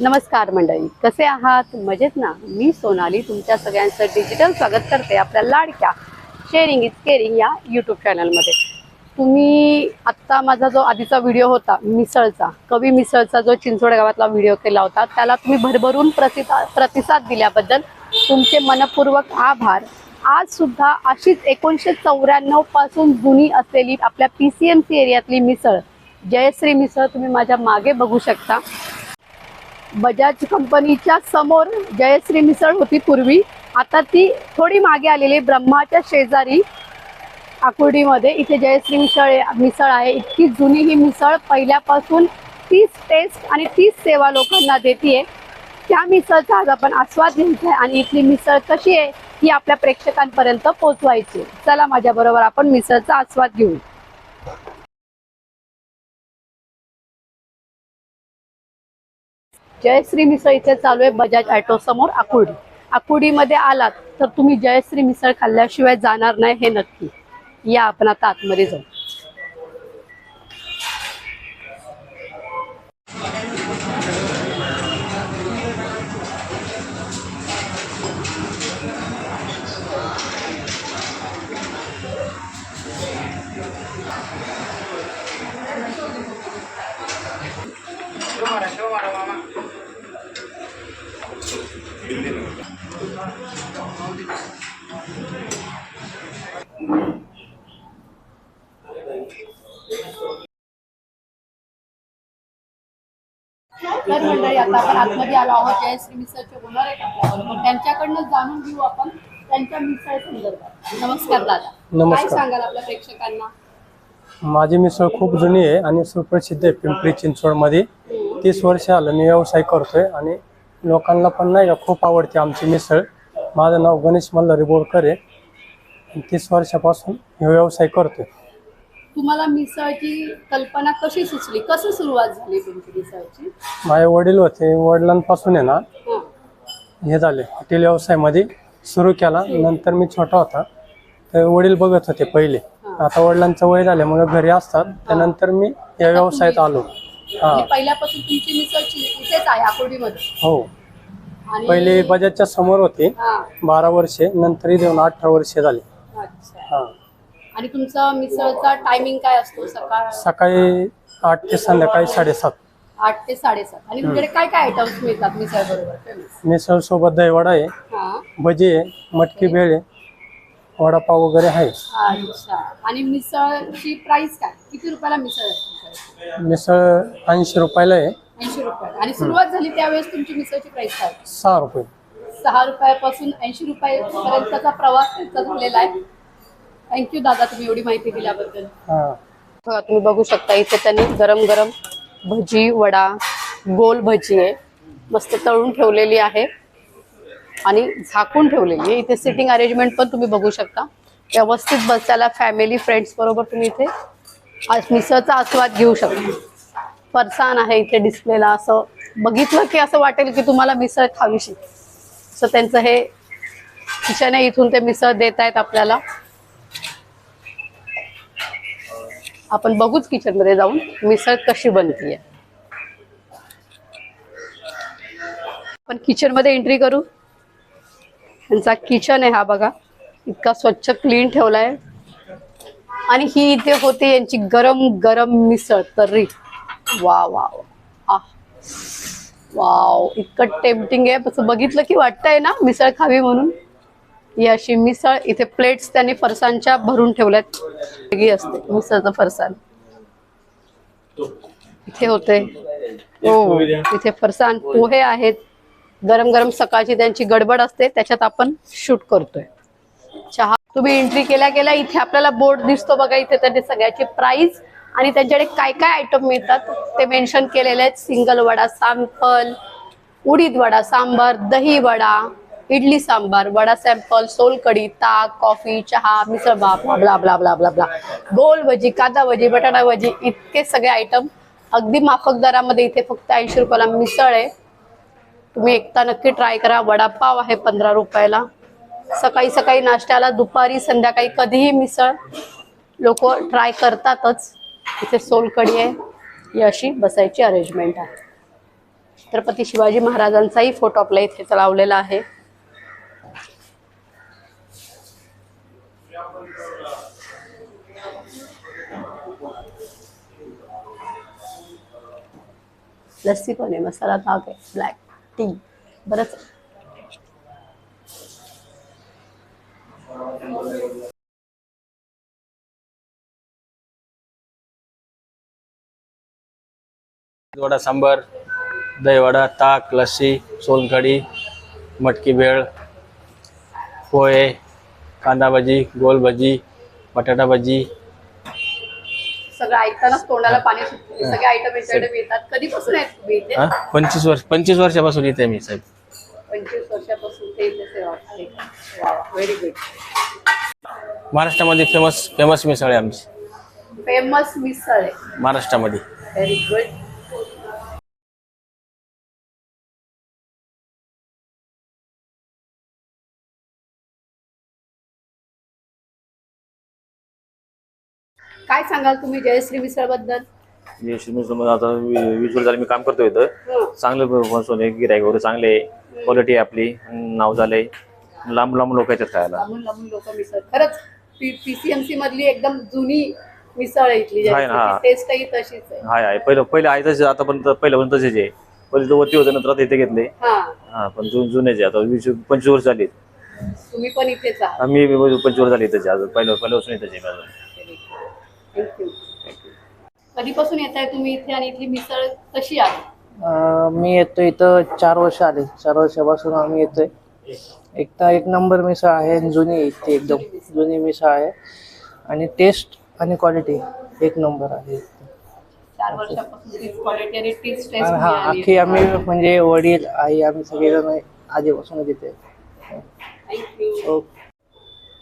नमस्कार मंडळी कसे आहात? मजेत ना? मी सोनाली तुमच्या सगळ्यांचं डिजिटल स्वागत करते आपल्या लाडक्या शेअरिंग इज केअरिंग या यूट्यूब चॅनलमध्ये तुम्ही आत्ता माझा जो आधीचा व्हिडिओ होता मिसळचा कवी मिसळचा जो चिंचवड गावातला व्हिडिओ केला होता त्याला तुम्ही भरभरून प्रतिसा प्रतिसाद दिल्याबद्दल तुमचे मनपूर्वक आभार. आज सुद्धा अशीच एकोणीसशे चौऱ्याण्णवपासून जुनी असलेली आपल्या पी सी एम सी एरियातली मिसळ जयश्री मिसळ तुम्ही माझ्या मागे बघू शकता. बजाज कंपनीच्या समोर जयश्री मिसळ होती पूर्वी. आता ती थोडी मागे आलेली ब्रह्माच्या शेजारी आकुर्डीमध्ये इथे जयश्री मिसळ मिसळ आहे. इतकी जुनी ही मिसळ पहिल्यापासून तीच टेस्ट आणि तीच सेवा लोकांना देते त्या मिसळचा आज आपण आस्वाद घ्यायचा आहे आणि इथली मिसळ कशी आहे ही आपल्या प्रेक्षकांपर्यंत पोहोचवायची आहे. चला माझ्याबरोबर आपण मिसळचा आस्वाद घेऊ जयश्री मिसळ इथे चालू आहे बजाज ऑटो समोर आकुर्डी. आकुर्डीमध्ये आलात तर तुम्ही जयश्री मिसळ खाल्ल्याशिवाय जाणार नाही हे नक्की. या आपण आता आतमध्ये जाऊ. तर मंडळी आता आपण आतमध्ये आलो आहोत. जयश्री मिसळचे ओनर आहेत आपल्याबरोबर. त्यांच्याकडनं जाणून घेऊ आपण त्यांच्या मिसळ संदर्भात. नमस्कार दादा. नमस्कार. काय सांगाल आपल्या प्रेक्षकांना? माझी मिसळ खूप जुनी आहे आणि सुप्रसिद्ध आहे पिंपरी चिंचवडमध्ये. तीस वर्ष आलं मी व्यवसाय करतोय आणि लोकांना पण नाही का खूप आवडते आमची मिसळ. माझं नाव गणेश मल्हारी बोरकर आहे. आणि तीस वर्षापासून हे व्यवसाय करतोय. तुम्हाला मिसळची कल्पना कशी सुचली? कसं सुरुवात झाली तुमची मिसळची? माझे वडील होते. वडिलांपासून आहे ना हं. हे झाले. हॉटेल व्यवसायामध्ये सुरू केला. नंतर मी छोटा होता. तर वडील बघत होते पहिले. आता वडिलांचं वय झाल्यामुळे घरी असतात. त्यानंतर मी या व्यवसायात आलो. हा. म्हणजे पहिल्यापासून तुमची मिसळची इथेच आहे आकुर्डीमध्ये? हो. आणि पहिले बजाजच्या समोर होते. हा. बारा वर्षे. नंतर देऊन अठरा वर्षे झाली. अच्छा. हा. आणि तुमचा मिसळचा टायमिंग काय असतो? सकाळ सकाळी आठ ते संध्याकाळी साडेसात. आठ ते साडेसात. आणि तुमच्याकडे काय काय आयटम्स मिळतात मिसळ बरोबर मिसळ सोबत दहीवडा आहे हा. भजी आहे मटकी भेळ आहे वडापाव वगैरे आहे. अच्छा. आणि मिसळची प्राइस काय? किती रुपयाला मिसळ आहे? मिसळ ऐंशी रुपयाला आहे. ऐंशी रुपये आणि सुरुवात झाली त्यावेळेस तुमची मिसळची प्राइस काय? सहा रुपये. सहा रुपयापासून ऐंशी रुपयापर्यंतचा प्रवास त्यांचा झालेला आहे. थँक्यू दादा तुम्ही एवढी माहिती दिल्याबद्दल. हा. बघा तुम्ही बघू शकता इथे त्यांनी गरम गरम भजी वडा गोल भजी आहे. मस्त तळून ठेवलेली आहे आणि झाकून ठेवलेली आहे. इथे सिटिंग अरेंजमेंट पण तुम्ही बघू शकता. व्यवस्थित बसायला फॅमिली फ्रेंड्स बरोबर तुम्ही इथे आज मिसळचा आस्वाद घेऊ शकता. फरसाण आहे इथे डिस्प्लेला असं बघितलं की असं वाटेल की तुम्हाला मिसळ खावीशी. सो त्यांचं हे किचन आहे इथून ते मिसळ देत आहेत आपल्याला. आपण बघूच किचनमध्ये जाऊन मिसळ कशी बनतीये. आपण किचनमध्ये एंट्री करू. यांचा किचन आहे हा बघा. इतका स्वच्छ क्लीन ठेवलाय. आणि ही इथे होते यांची गरम गरम मिसळ तर्री. वा वा वा. वाव इतकं टेम्पटिंग आहे. बघितलं की वाटतंय ना मिसळ खावी म्हणून. ही अशी मिसळ इथे प्लेट्स त्यांनी फरसांच्या भरून ठेवल्यात. वेगळी असते मिसळचं फरसाण. इथे होते. हो इथे फरसाण पोहे आहेत. गरम गरम सकाळची त्यांची गडबड असते त्याच्यात आपण शूट करतोय. चहा तुम्ही एंट्री केल्या केल्या इथे आपल्याला बोर्ड दिसतो बघा इथे त्यांनी सगळ्याची प्राइस आणि त्यांच्याकडे काय काय आयटम मिळतात ते मेन्शन केलेले आहेत. सिंगल वडा सॅम्पल उडीद वडा सांबार दही वडा. इडली सांबार वडा सॅम्पल सोलकढी ताक कॉफी चहा मिसळ भात bla bla bla bla bla गोल भजी कांदा भजी बटाटा भजी इतके सगळे आयटम अगदी माफक दरामध्ये इथे फक्त ऐंशी रुपयाला मिसळ आहे. तुम्ही एकदा नक्की ट्राय करा. वडापाव आहे पंधरा रुपयाला. सकाळी सकाळी नाश्त्याला दुपारी संध्याकाळी कधीही मिसळ. लोक ट्राय करतातच. इथे सोलकढी आहे. ही अशी बसायची अरेंजमेंट आहे. छत्रपती शिवाजी महाराजांचाही फोटो आपल्या इथे लावलेला आहे. लस्सी पण आहे मसाला ताक आहे ब्लॅक टी बरंच वडा सांबर दहीवडा ताक लस्सी सोलकढी मटकी भेळ पोहे कांदा भजी गोल भजी बटाटा भजी सगळं ऐकतानाच तोंडाला पाणी सुटते. सगळे आयटम याच्याकडे मिळतात कधीपासून आहेत? तुम्ही इथे? हा? पंचवीस वर्ष पंचवीस वर्षापासून इथे आहे मी साहेब. पंचवीस वर्षापासून ते इथे सेवा व्हेरी गुड महाराष्ट्रामध्ये फेमस फेमस मिसळ आहे आमची. फेमस मिसळ आहे. महाराष्ट्रामध्ये. व्हेरी गुड काय सांगाल तुम्ही जयश्री मिसळबद्दल मी श्रीमिश्र आता विज्युअल झालं मी काम करतो इथं. चांगलं बसून आहे गिराईक वगैरे चांगले क्वालिटी आपली नाव झालंय. लांब लांब लोक येतात खायला. लांबून लांबून लोक मिसळ. खरंच पीसीएमसी मधली एकदम जुनी मिसळ आहे इथली. आहे ना, हा. टेस्टही तशीच आहे. हाय आहे पहिलं पहिले आहे तसे आता पण पहिलं पण तसेच आहे. पहिले तो वरती होतं नंतर आता इथे घेतले. हा. हा पण जु जुनेच आता वीस पंचवीस वर्ष झाली तुम्ही पण इथेच आहात. आम्ही पंचवीस वर्ष झाली इथेच आहे. अजून पहिलं पहिल्यापासून इथेच आहे मी अजून थँक्यू कधीपासून येत आहे तुम्ही इथे आणि इथली मिसळ कशी आहे? अं, मी येतो इथं चार वर्ष आले. चार वर्षापासून आम्ही येतोय. एक तर एक नंबर मिसळ आहे आणि जुनी आहे इथे एकदम. जुनी मिसळ आहे. आणि टेस्ट आणि क्वालिटी एक नंबर आहे. चार वर्षापासून तीच क्वालिटी आणि तीच टेस्ट आणि हा आम्ही म्हणजे वडील आई आम्ही सगळेजण आधीपासून येते थँक्यू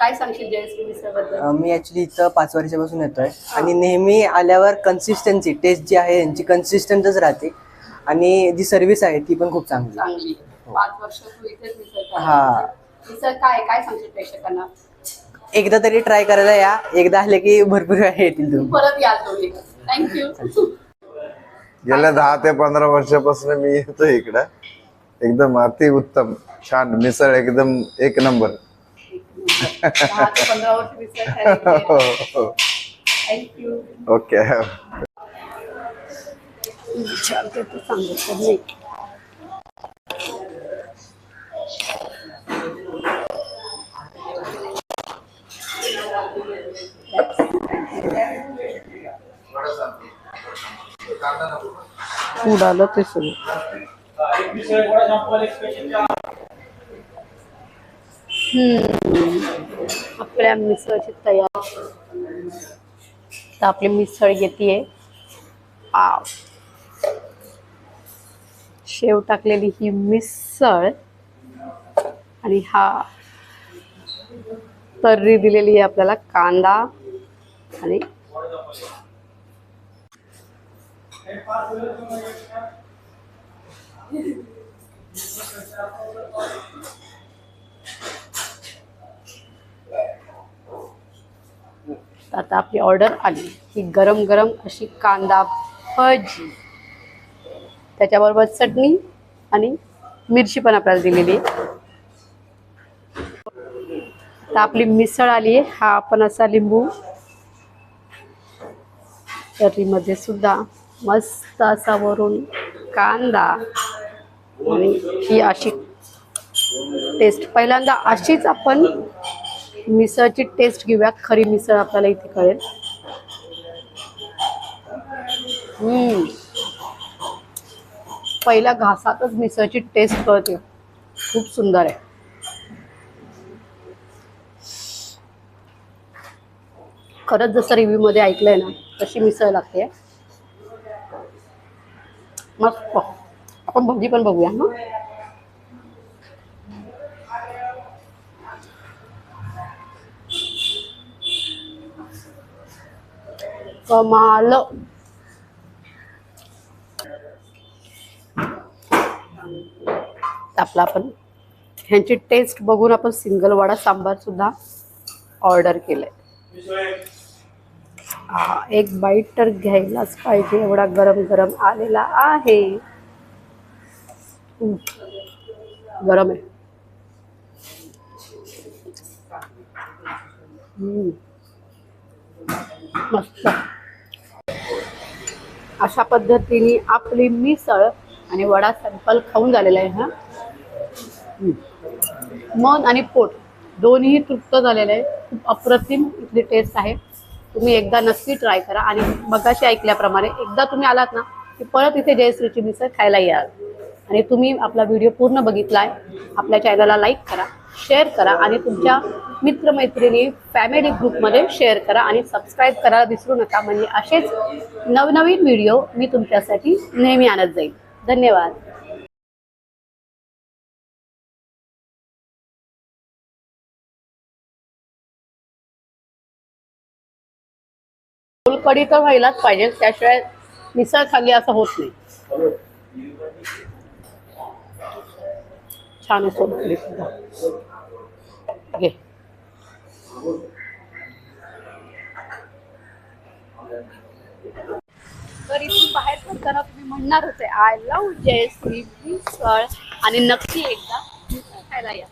काय सांगशील जयश्री अं, मी ऍक्च्युली इथं पाच वर्षापासून येतोय. आणि नेहमी आल्यावर कन्सिस्टन्सी टेस्ट जी आहे यांची कन्सिस्टंटच राहते. आणि जी सर्व्हिस आहे ती पण खूप चांगली. आहे. चांगली पाच वर्ष तू इथेच मिसळ खात. हा. मिसळ काय काय सांगशील प्रेक्षकांना? एकदा तरी ट्राय करायला या. एकदा आले की भरपूर वेळा येतील तुम्ही. परत याल तुम्ही थँक्यू गेल्या दहा ते पंधरा वर्षापासून मी येतो इकडं. एकदम अति उत्तम छान मिसळ एकदम एक नंबर. ओके विचारते तर सांगितलं आपल्या मिसळची तयार. तर आपली मिसळ घेते पाव. शेव टाकलेली ही मिसळ. आणि हा तर्री दिलेली आहे आपल्याला कांदा. आणि तर आता आपली ऑर्डर आली. ही गरम गरम अशी कांदा भजी त्याच्याबरोबर चटणी आणि मिरची पण आपल्याला दिलेली आहे. तर आपली मिसळ आली आहे. हा आपण असा लिंबू तर्रीमध्ये सुद्धा मस्त असा वरून कांदा आणि ही अशी टेस्ट पहिल्यांदा अशीच आपण मिसळची टेस्ट घेऊया. खरी मिसळ आपल्याला इथे कळेल. हम्म. पहिल्या घासातच मिसळची टेस्ट कळते. खूप सुंदर आहे. खरंच जसं रिव्ह्यू मध्ये ऐकलंय ना तशी मिसळ लागते. मस्त. आपण भजी पण बघूया ना कमाल. आपला आपण ह्यांची टेस्ट बघून आपण सिंगल वडा सांबार सुद्धा ऑर्डर केलंय. एक बाईट तर घ्यायलाच पाहिजे एवढा गरम गरम आलेला आहे. गरम आहे. मस्त. अशा पद्धतीने आपली मिसळ आणि वडा सॅम्पल खाऊन झालेला आहे हा. मन आणि पोट दोन्ही तृप्त झालेलं आहे. खूप अप्रतिम इथली टेस्ट आहे. तुम्ही एकदा नक्की ट्राय करा आणि मगाशी ऐकल्याप्रमाणे एकदा तुम्ही आलात ना की परत इथे जयश्रीची मिसळ खायला याल. आणि तुम्ही आपला व्हिडिओ पूर्ण बघितला आहे आपल्या चॅनलला लाईक करा शेअर करा आणि तुमच्या मित्रमैत्रिणी फॅमिली ग्रुपमध्ये शेअर करा आणि सबस्क्राईब करायला विसरू नका म्हणजे असेच नवनवीन व्हिडिओ मी तुमच्यासाठी नेहमी आणत जाईल धन्यवाद. सोलकढी तर व्हायलाच पाहिजे त्याशिवाय मिसळ खाल्ली असं होत नाही. छान असो घे. तर इथून बाहेर पडताना तुम्ही म्हणणार होते आय लव्ह जयश्री मिसळ आणि नक्की एकदा मिसळ खायला या.